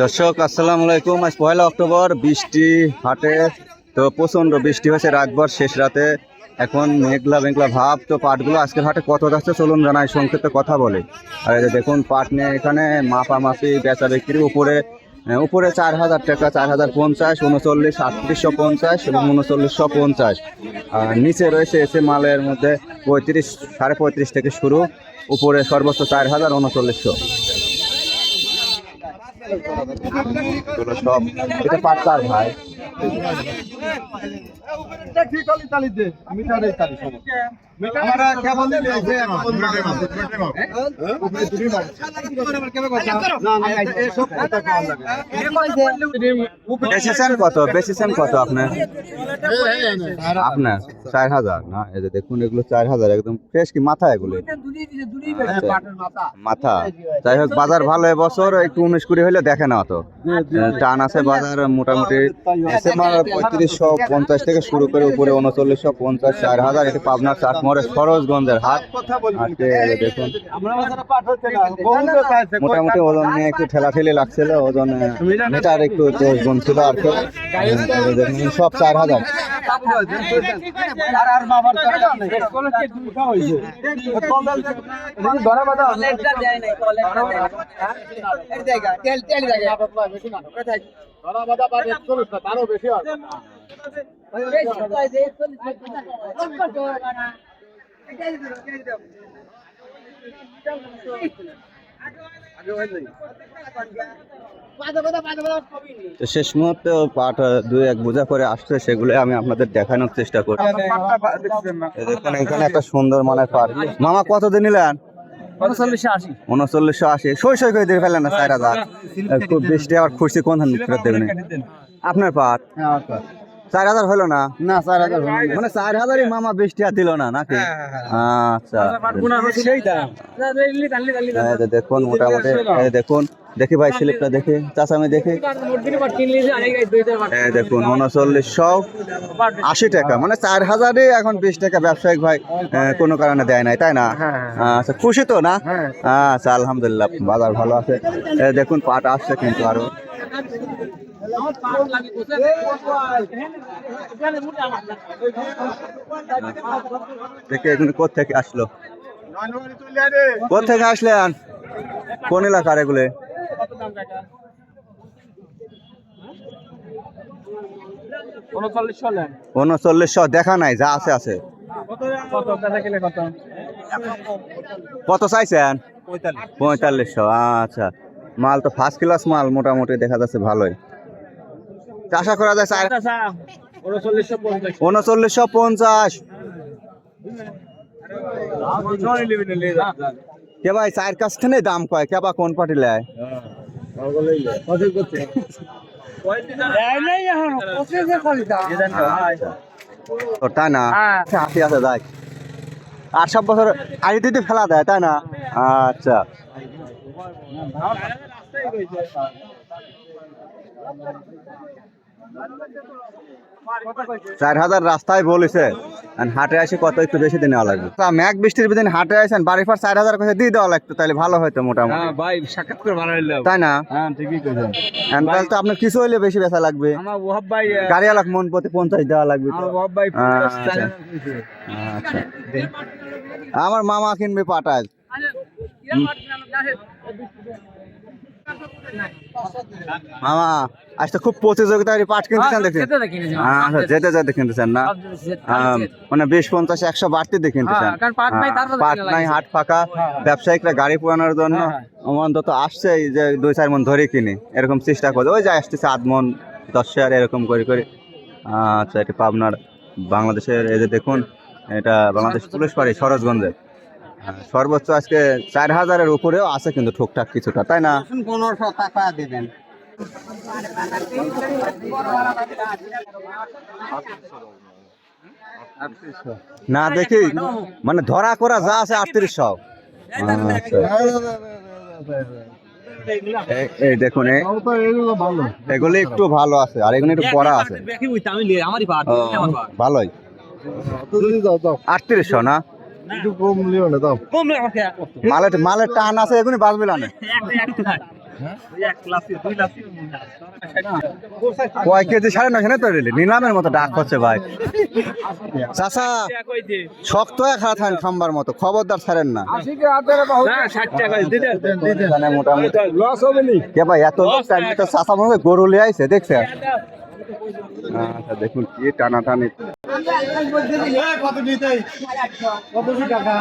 দর্শক, আসসালামু আলাইকুম। আজ পয়লা অক্টোবর, বৃষ্টি হাটে তো প্রচণ্ড বৃষ্টি হয়েছে রাতভর শেষ রাতে। এখন মেঘলা মেঘলা ভাব। তো পাটগুলো আজকের হাটে কত যাচ্ছে চলুন জানাই সংক্ষেপে কথা বলে। আর দেখুন, পাট নিয়ে এখানে মাপামাপি, বেচা বিক্রি, উপরে উপরে চার হাজার টাকা, চার হাজার পঞ্চাশ, উনচল্লিশ, আটত্রিশশো পঞ্চাশ এবং উনচল্লিশশো পঞ্চাশ। আর নিচে রয়েছে এসে মালের মধ্যে পঁয়ত্রিশ, সাড়ে পঁয়ত্রিশ থেকে শুরু। উপরে সর্বোচ্চ চার হাজার, উনচল্লিশশো। এগুলো সব এটা পাটকার ভাই। কত? কত আপনার? আপনার চার হাজার না? এই যে দেখুন এগুলো চার হাজার একদম ফ্রেশ কি মাথা এগুলো? মাথা। যাই হোক বাজার ভালো এবছর একটু উনিশ কুড়ি হলে দেখে না অত টান আছে বাজার মোটামুটি মাল পঁয়ত্রিশশো পঞ্চাশ থেকে শুরু করে উপরে উনচল্লিশশো পঞ্চাশ চার হাজার এটি পাবনার চাটমোড়ে সরোজগঞ্জের হাট আজকে দেখুন মোটামুটি ওজন নিয়ে একটু ঠেলাঠেলি লাগছিল ওজন মিটার একটু দশ গুণ ছিল আর কি সব চার হাজার তো শেষ মুহূর্তে পাট দুই এক বোঝা করে আসছে সেগুলো আমি আপনাদের দেখানোর চেষ্টা করি। এই দেখুন এখানে একটা সুন্দর মানের পাট মামা কত দিন নিলেন? উনচল্লিশশো আশি। সই সই করে দিয়ে ফেলেন না চার হাজার। খুব বৃষ্টি আবার খুশি কোন ধান ফেরত দেবেন? আপনার পাট? চার হাজার হলো না? না চার হাজার মানে চার হাজারই মামা বৃষ্টি আর দিল না নাকি? আচ্ছা। দেখুন মোটামুটি দেখুন। দেখি ভাই স্লিপটা দেখি। চাষামি দেখি। এই দেখুন উনচল্লিশশো আশি টাকা। মানে চার হাজারে এখন বিশ টাকা ব্যবসায়িক ভাই কোনো কারণে দেয় নাই তাই না? আচ্ছা খুশি তো না? আচ্ছা আলহামদুলিল্লাহ বাজার ভালো আছে। দেখুন পাট আসছে কিন্তু আরও। দেখি এখানে কোথেকে আসলো। কোথেকে আসলেন? কোন এলাকার এগুলো? উনচল্লিশশো দেখা নাই যা আছে আছে। কত চাইছেন? পঁয়তাল্লিশশো আচ্ছা। মাল তো ফার্স্ট ক্লাস মাল মোটামুটি দেখা যাচ্ছে ভালোই। তো আশা করা যায় চার উনচল্লিশশো পঞ্চাশ। কে ভাই চায়ের কাছ থেকে দাম কয় কে বা কোন পার্টি লেয়? ও তাই না? আশি আছে যাই। আর সব বছর আগে দিতে ফেলা দেয় তাই না? আচ্ছা। চার হাজার রাস্তায় বলেছে। হাটে আসে কত একটু বেশি দিন নেওয়া লাগবে। তা ম্যাক বৃষ্টির দিন হাটে আসেন বাড়ি ফার চার হাজার কাছে দিয়ে দেওয়া লাগতো তাহলে ভালো হতো মোটামুটি। হ্যাঁ ভাই সাক্ষাৎ করে ভালো হইল। তাই না? হ্যাঁ ঠিকই কইছেন। তাহলে তো আপনার কিছু হইলে বেশি বেচা লাগবে। আমার ওহাব ভাই গাড়ি আলাক মন প্রতি পঞ্চাশ দেওয়া লাগবে তো। আমার ওহাব ভাই আচ্ছা। আচ্ছা। আমার মামা কিনবে পাটায় মামা আজ তো খুব প্রতিযোগিতার পাট কিনতেছেন দেখছি যেতে দেখি না, আচ্ছা যেতে যেতে কিনতেছেন না? সব মানে বিশ পঞ্চাশ একশো বাড়তি দিয়ে হ্যাঁ, পাট নাই, হ্যাঁ, নাই। হাট ফাঁকা। ব্যবসায়িকরা গাড়ি পোড়ানোর জন্য হ্যাঁ, অন্তত আসছে যে দুই চার মন ধরে কিনি। এরকম চেষ্টা করে ওই যে আসতেছে আধ মন দশ হাজার এরকম করে করে। আচ্ছা এটা পাবনার বাংলাদেশের এই যে দেখুন এটা বাংলাদেশ পুলিশ পাড়ি সরোজগঞ্জে। হ্যাঁ, সর্বোচ্চ আজকে চার হাজারের উপরেও আছে কিন্তু ঠুকঠাক কিছুটা তাই না? পনেরোশো টাকা দিবেন। না দেখি মানে ধরা করা যা আছে আটত্রিশশো। আচ্ছা। এই- দেখুন এগুলি একটু ভালো আছে আর এগুলো একটু পড়া আছে। ভালোই। আটত্রিশশো না? কম মালের মালের টান আছে না। কয় কেজি সাড়ে না তো নিলামের মতো ডাক হচ্ছে ভাই। চাচা শক্ত এক হাত হান খাম্বার মতো। খবরদার ছাড়েন না। মোটামুটি লস হবে। নি? কে ভাই এত লোক টাইম মনে হয় গরু লিয়ে আইছে দেখছে? আচ্ছা দেখুন কি টানা টানি কত টাকা?